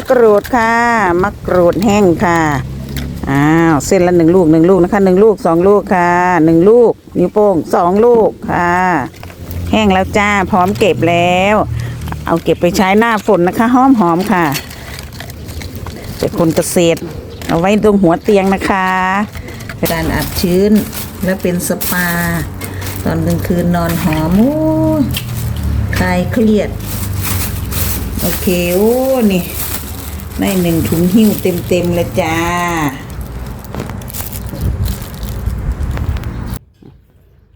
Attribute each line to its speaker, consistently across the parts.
Speaker 1: มะกรูดค่ะมะกรูดแห้งค่ะอ้าวเส้นละหนึ่งลูกหนึ่งลูกนะคะหนึ่งลูกสองลูกค่ะหนึ่งลูก นิ้วโป้งสองลูกค่ะ แห้งแล้วจ้าพร้อมเก็บแล้ว เอาเก็บไปใช้หน้าฝนนะคะหอมหอมค่ะเป็นคนเกษตร เอาไว้ตรงหัวเตียงนะคะการอับชื้นและเป็นสปา ตอนกลางคืนนอนหอมโอ้คลายเครียด โอเค โอ้ นี่ ได้หนึ่งถุงหิ้วเต็มๆเลยจ้า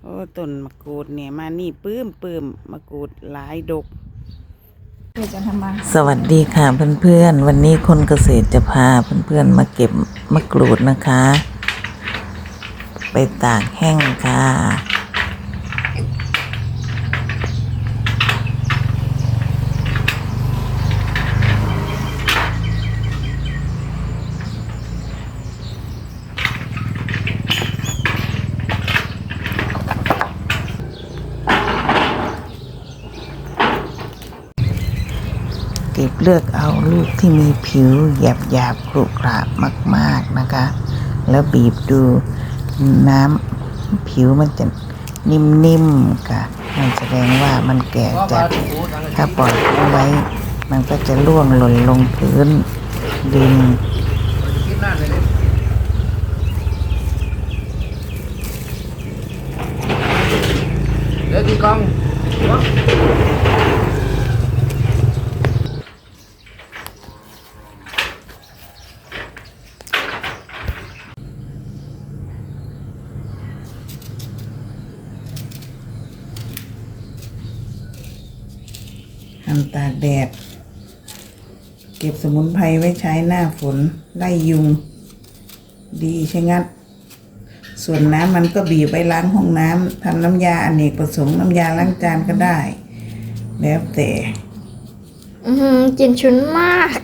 Speaker 1: โอ้ต้นมะกรูดเนี่ยมานี่ปื้มปื้มมะกรูดหลายดกเพื่อจะทำมา
Speaker 2: สวัสดีค่ะเพื่อนๆ วันนี้คนเกษตรจะพาเพื่อนๆมาเก็บมะกรูดนะคะ ไปตากแห้งค่ะ เก็บเลือกเอาลูกที่มีผิวหยาบหยาบกรุกราบมาก ๆนะคะ แล้วบีบดูน้ำผิวมันจะนิ่มๆค่ะ มันแสดงว่ามันแก่จัดถ้าปล่อยไว้ มันก็จะร่วงหล่นลงพื้นดิน
Speaker 3: เดี๋ยวตีกอง
Speaker 1: ทำตากแดด เก็บสมุนไพรไว้ใช้หน้าฝนไล่ยุง ดีใช่งัด ส่วนน้ำมันก็บีบไปล้างห้องน้ำทำน้ำยาอเนกประสงค์น้ำยาล้างจานก็ได้ แล้วแต่
Speaker 4: อือหือกินชุนมาก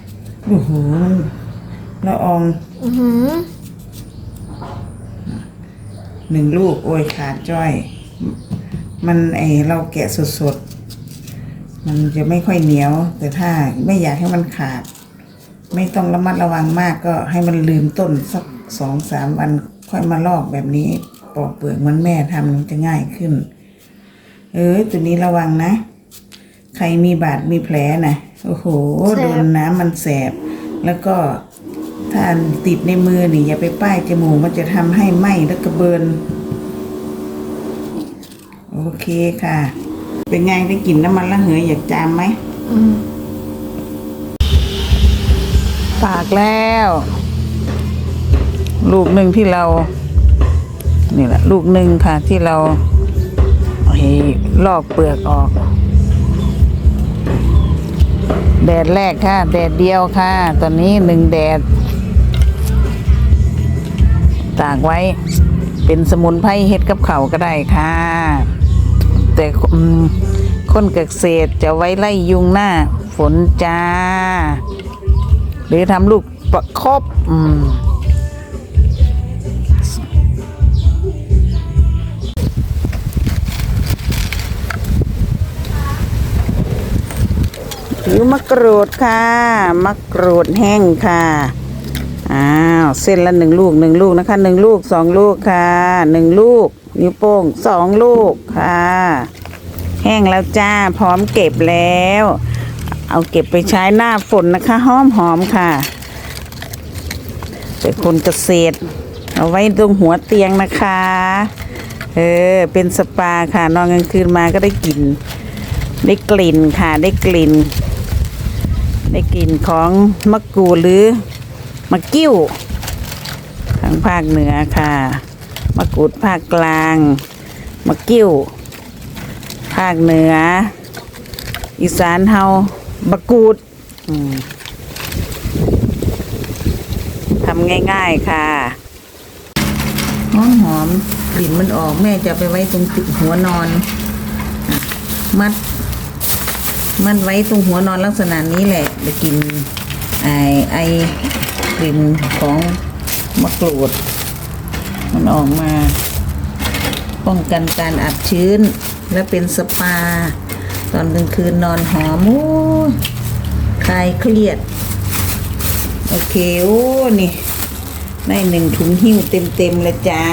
Speaker 1: โอ้โหละออง
Speaker 4: อือหือ
Speaker 1: หนึ่งลูกโอ้ยขาดจ้อย มันไอเราแกะสดๆ มันจะไม่ค่อยเหนียว แต่ถ้าไม่อยากให้มันขาด ไม่ต้องระมัดระวังมากก็ให้มันลืมต้นสักสองสามวันค่อยมาลอกแบบนี้ปอกเปลือกเหมันแม่ทำมันจะง่ายขึ้น เอ้ยตัวนี้ระวังนะ ใครมีบาดมีแผลนะโอ้โห
Speaker 4: แสบ
Speaker 1: โดนน้ำมันแสบ แล้วก็ถ้าติดในมือนี่อย่าไปป้ายจมูกมันจะทำให้ไหม้แล้วก็เบิร์นโอเคค่ะ เป็นไงได้กลิ่นน้ำมันละเหยอยากจามไหม
Speaker 4: อืม
Speaker 1: ตากแล้ว ลูกหนึ่งที่เรา นี่แหละ ลูกหนึ่งค่ะ ที่เราเอาให้ลอกเปลือกออก แดดแรกค่ะ แดดเดียวค่ะ ตอนนี้หนึ่งแดด ตากไว้เป็นสมุนไพรเฮ็ดกับเขาวก็ได้ค่ะ แต่คนเกษตรจะไว้ไล่ยุงหน้า ฝนจ้า หรือทำลูกประคบอืมผิวมะกรูดค่ะ มะกรูดแห้งค่ะอ้าวเส้นละหนึ่งลูกหนึ่งลูกนะคะหนึ่งลูกสองลูกค่ะหนึ่งลูก นิ้วโป้งสองลูกค่ะ แห้งแล้วจ้าพร้อมเก็บแล้ว เอาเก็บไปใช้หน้าฝนนะคะ หอมหอมๆค่ะ เป็นคนเกษตร เอาไว้ตรงหัวเตียงนะคะ เออ เป็นสปาค่ะ นอนกลางคืนมาก็ได้กลิ่น ได้กลิ่นค่ะ ได้กลิ่น ได้กลิ่นของมะกรูดหรือมะกิ้วทางภาคเหนือค่ะ มะกรูดภาคกลาง มะกิ้ว ภาคเหนือ อีสานเฮาบะกรูดทำง่ายๆค่ะ หอมหอมกลิ่นมันออกแม่จะไปไว้ตรงติดหัวนอน มัด มัดไว้ตรงหัวนอนลักษณะนี้แหละจะกินไอไอกลิ่นของมะกรูด มันออกมา ป้องกันการอับชื้น และเป็นสปา ตอนกลางคืนนอนหอมโอ้คลายเครียด โอเค โอ้ นี่ ได้หนึ่งถุงหิ้วเต็มๆเลยจ้า